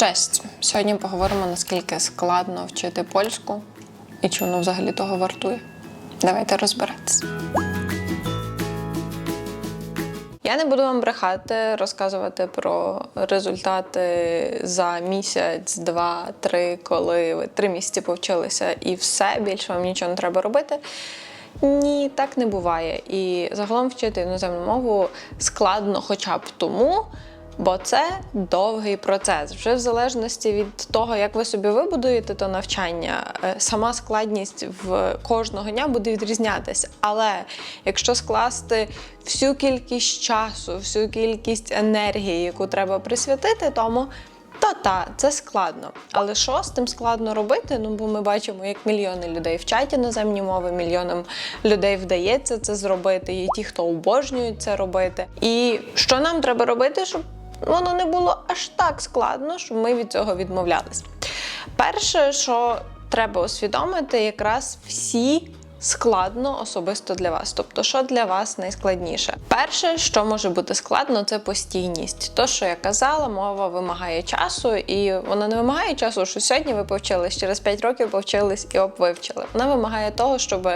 Честь. Сьогодні поговоримо, наскільки складно вчити польську і чи воно взагалі того вартує. Давайте розбиратися. Я не буду вам брехати, розказувати про результати за місяць, два, три, коли ви три місяці повчилися і все, більше вам нічого не треба робити. Ні, так не буває. І загалом вчити іноземну мову складно хоча б тому, бо це довгий процес. Вже в залежності від того, як ви собі вибудуєте то навчання, е, сама складність в кожного дня буде відрізнятися. Але якщо скласти всю кількість часу, всю кількість енергії, яку треба присвятити тому. Та та це складно. Але що з тим складно робити? Ну бо ми бачимо, як мільйони людей вчать іноземні мови, мільйонам людей вдається це зробити. Є ті, хто обожнюють це робити. І що нам треба робити, щоб воно не було аж так складно, щоб ми від цього відмовлялись. Перше, що треба усвідомити, якраз всі. Складно особисто для вас. Тобто, що для вас найскладніше? Перше, що може бути складно, це постійність. То, що я казала, мова вимагає часу, і вона не вимагає часу, що сьогодні ви повчились, через 5 років повчились і оп, вивчили. Вона вимагає того, щоб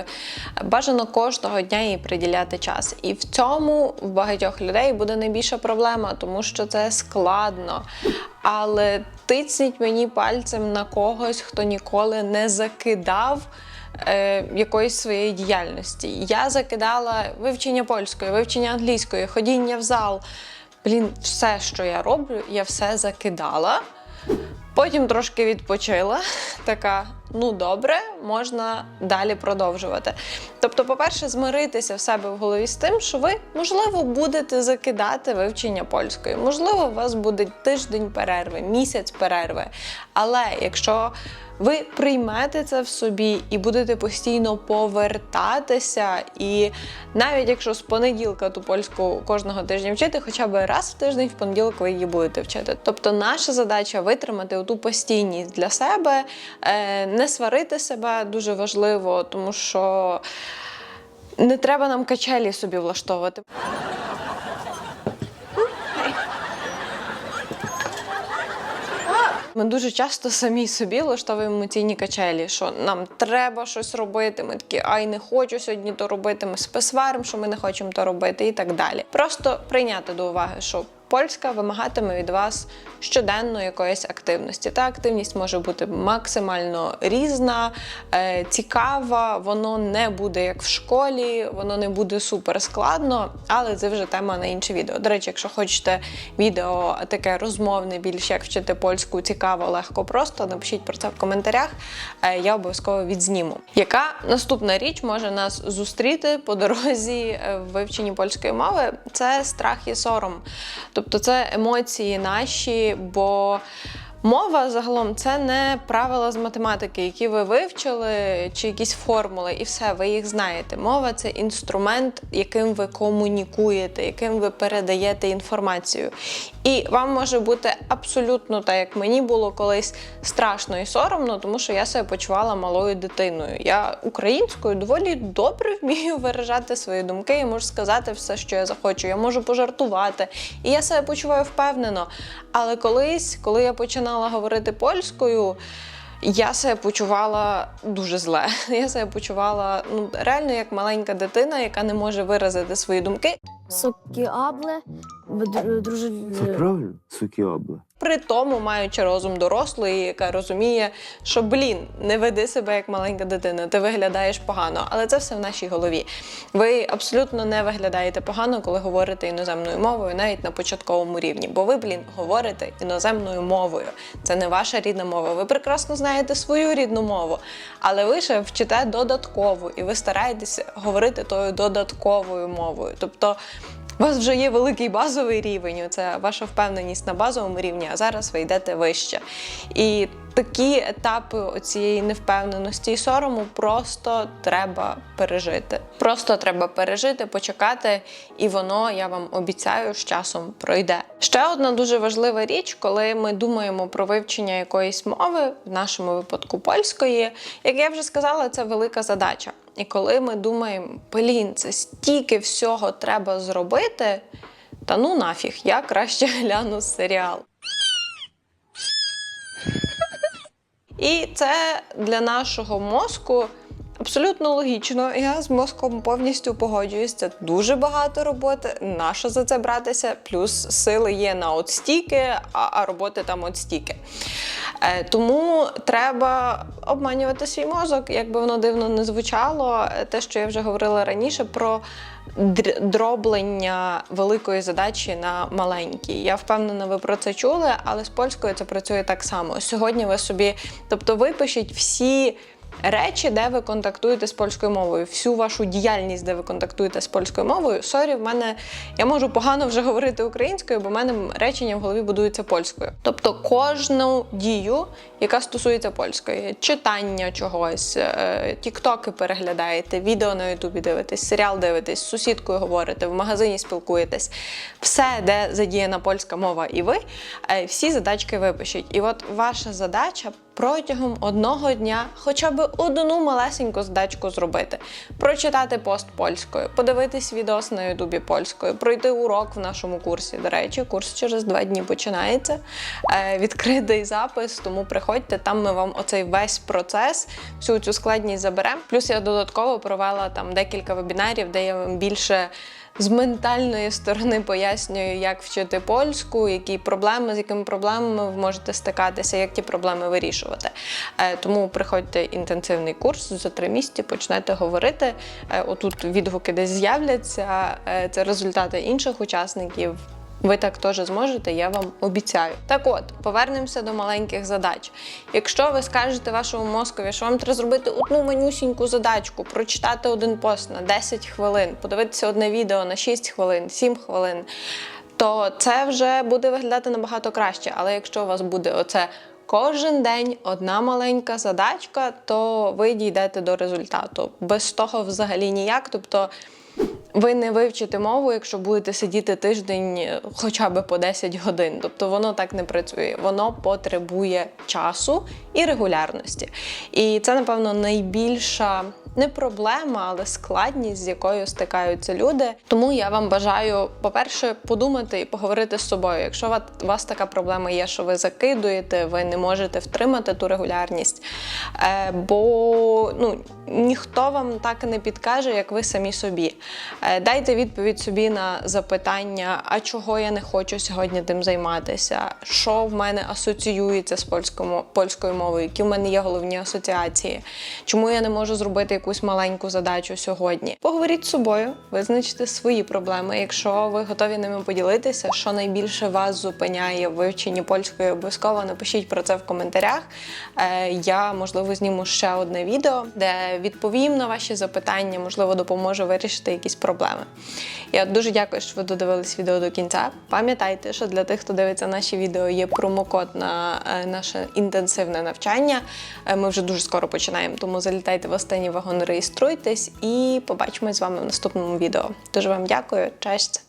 бажано кожного дня їй приділяти час. І в цьому в багатьох людей буде найбільша проблема, тому що це складно. Але тицніть мені пальцем на когось, хто ніколи не закидав е, якоїсь своєї діяльності. Я закидала вивчення польської, вивчення англійської, ходіння в зал. Блін, все, що я роблю, я все закидала. Потім трошки відпочила, така, ну добре, можна далі продовжувати. Тобто, по-перше, змиритися в себе в голові з тим, що ви, можливо, будете закидати вивчення польської. Можливо, у вас буде тиждень перерви, місяць перерви. Але якщо ви приймете це в собі і будете постійно повертатися. І навіть якщо з понеділка ту польську кожного тижня вчити, хоча б раз в тиждень в понеділок ви її будете вчити. Тобто, наша задача витримати ту постійність для себе, е, не сварити себе дуже важливо, тому що не треба нам качелі собі влаштовувати. Ми дуже часто самі собі влаштовуємо емоційні качелі, що нам треба щось робити. Ми такі, ай, не хочу сьогодні то робити. Ми спесваримо, що ми не хочемо то робити, і так далі. Просто прийняти до уваги, що польська вимагатиме від вас щоденно якоїсь активності. Та активність може бути максимально різна, е, цікава, воно не буде як в школі, воно не буде супер складно, але це вже тема на інше відео. До речі, якщо хочете відео таке розмовне, більш як вчити польську, цікаво, легко, просто напишіть про це в коментарях. е, Я обов'язково відзніму. Яка наступна річ може нас зустріти по дорозі е, в вивченні польської мови? Це страх і сором. Тобто це емоції наші, бо мова загалом це не правила з математики, які ви вивчили, чи якісь формули, і все, ви їх знаєте. Мова це інструмент, яким ви комунікуєте, яким ви передаєте інформацію. І вам може бути абсолютно так, як мені було колись страшно і соромно, тому що я себе почувала малою дитиною. Я українською доволі добре вмію виражати свої думки, я можу сказати все, що я захочу. Я можу пожартувати, і я себе почуваю впевнено. Але колись, коли я починала говорити польською. Я себе почувала дуже зле. Я себе почувала ну реально як маленька дитина, яка не може виразити свої думки. Сокіабле, друже. Це правильно, сукіобла. При тому, маючи розум дорослої, яка розуміє, що блін, не веди себе як маленька дитина, ти виглядаєш погано, але це все в нашій голові. Ви абсолютно не виглядаєте погано, коли говорите іноземною мовою, навіть на початковому рівні. Бо ви, блін, говорите іноземною мовою. Це не ваша рідна мова. Ви прекрасно знаєте свою рідну мову, але ви ще вчите додаткову, і ви стараєтесь говорити тою додатковою мовою. Тобто. У вас вже є великий базовий рівень, це ваша впевненість на базовому рівні, а зараз ви йдете вище. І такі етапи цієї невпевненості і сорому просто треба пережити. Просто треба пережити, почекати, і воно, я вам обіцяю, з часом пройде. Ще одна дуже важлива річ, коли ми думаємо про вивчення якоїсь мови, в нашому випадку польської, як я вже сказала, це велика задача. І коли ми думаємо, блін, це стільки всього треба зробити, та ну нафіг, я краще гляну серіал. І це для нашого мозку. Абсолютно логічно, я з мозком повністю погоджуюсь. Це дуже багато роботи. Нащо за це братися? Плюс сили є на от стільки, а, роботи там от стільки. Е, тому треба обманювати свій мозок, як би воно дивно не звучало. Е, Те, що я вже говорила раніше, про дроблення великої задачі на маленькі. Я впевнена, ви про це чули, але з польською це працює так само. Сьогодні ви собі, тобто випишіть всі. Речі, де ви контактуєте з польською мовою, всю вашу діяльність, де ви контактуєте з польською мовою. Сорі, в мене я можу погано вже говорити українською, бо в мене речення в голові будуються польською. Тобто кожну дію, яка стосується польської, читання чогось, е, тіктоки переглядаєте, відео на Ютубі дивитесь, серіал дивитесь, з сусідкою говорите, в магазині спілкуєтесь, все, де задіяна польська мова, і ви е, всі задачки випишіть. І от ваша задача протягом одного дня хоча б одну малесеньку задачку зробити: прочитати пост польською, подивитись відос на Ютубі польською, пройти урок в нашому курсі. До речі, курс через два дні починається. Е, відкритий запис, тому приходьте. Там ми вам оцей весь процес, всю цю складність заберемо. Плюс я додатково провела там декілька вебінарів, де я вам більше з ментальної сторони пояснюю, як вчити польську, які проблеми, з якими проблемами ви можете стикатися, як ті проблеми вирішувати. Е, Тому приходьте інтенсивний курс за три місяці, почнете говорити. Е, Отут відгуки десь з'являться. Е, Це результати інших учасників. Ви так теж зможете, я вам обіцяю. Так от, повернемося до маленьких задач. Якщо ви скажете вашому мозкові, що вам треба зробити одну манюсіньку задачку, прочитати один пост на 10 хвилин, подивитися одне відео на 6 хвилин, 7 хвилин, то це вже буде виглядати набагато краще. Але якщо у вас буде оце кожен день одна маленька задачка, то ви дійдете до результату. Без того взагалі ніяк. Тобто. Ви не вивчите мову, якщо будете сидіти тиждень е, хоча б по 10 годин. Тобто воно так не працює. Воно потребує часу і регулярності. І це, напевно, найбільша не проблема, але складність, з якою стикаються люди. Тому я вам бажаю, по-перше, подумати і поговорити з собою. Якщо у вас така проблема є, що ви закидуєте, ви не можете втримати ту регулярність. Е, бо ну, ніхто вам так не підкаже, як ви самі собі. Е, Дайте відповідь собі на запитання, а чого я не хочу сьогодні тим займатися, що в мене асоціюється з польською, польською мовою, які в мене є головні асоціації, чому я не можу зробити якусь маленьку задачу сьогодні. Поговоріть з собою, визначте свої проблеми. Якщо ви готові ними поділитися, що найбільше вас зупиняє в вивченні польської, обов'язково напишіть про це в коментарях. Е, Я можливо зніму ще одне відео, де відповім на ваші запитання, можливо, допоможу вирішити якісь проблеми. Я дуже дякую, що ви додивились відео до кінця. Пам'ятайте, що для тих, хто дивиться наші відео, є промокод на е, наше інтенсивне навчання. Е, Ми вже дуже скоро починаємо, тому залітайте в останній вагон, реєструйтесь і побачимось з вами в наступному відео. Дуже вам дякую, честь!